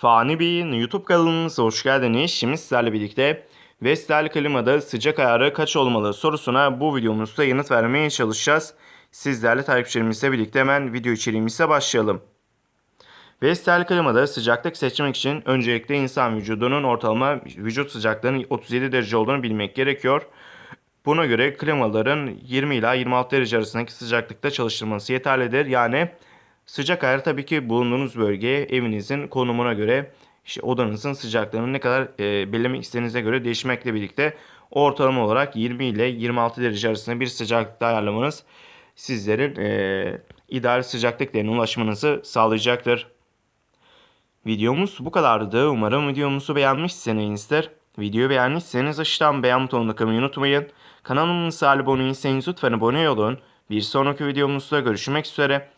Fani Bey'in YouTube kanalımıza hoş geldiniz. Şimdi sizlerle birlikte Vestel klimada sıcak ayarı kaç olmalı sorusuna bu videomuzda yanıt vermeye çalışacağız. Sizlerle takipçilerimizle birlikte hemen video içeriğimize başlayalım. Vestel klimada sıcaklık seçmek için öncelikle insan vücudunun ortalama vücut sıcaklığının 37 derece olduğunu bilmek gerekiyor. Buna göre klimaların 20 ila 26 derece arasındaki sıcaklıkta çalıştırılması yeterlidir. Yani sıcak ayar tabii ki bulunduğunuz bölgeye evinizin konumuna göre işte odanızın sıcaklığını ne kadar e, belirlemek istediğinize göre değişmekle birlikte ortalama olarak 20 ile 26 derece arasında bir sıcaklıkta ayarlamanız sizlerin e, ideal sıcaklık değerine ulaşmanızı sağlayacaktır. Videomuz bu kadardı. Umarım videomuzu beğenmişsinizdir. Videoyu beğendiyseniz aşağıdan beğen butonuna kılmayı unutmayın. Kanalımıza abone değilseniz lütfen abone olun. Bir sonraki videomuzda görüşmek üzere.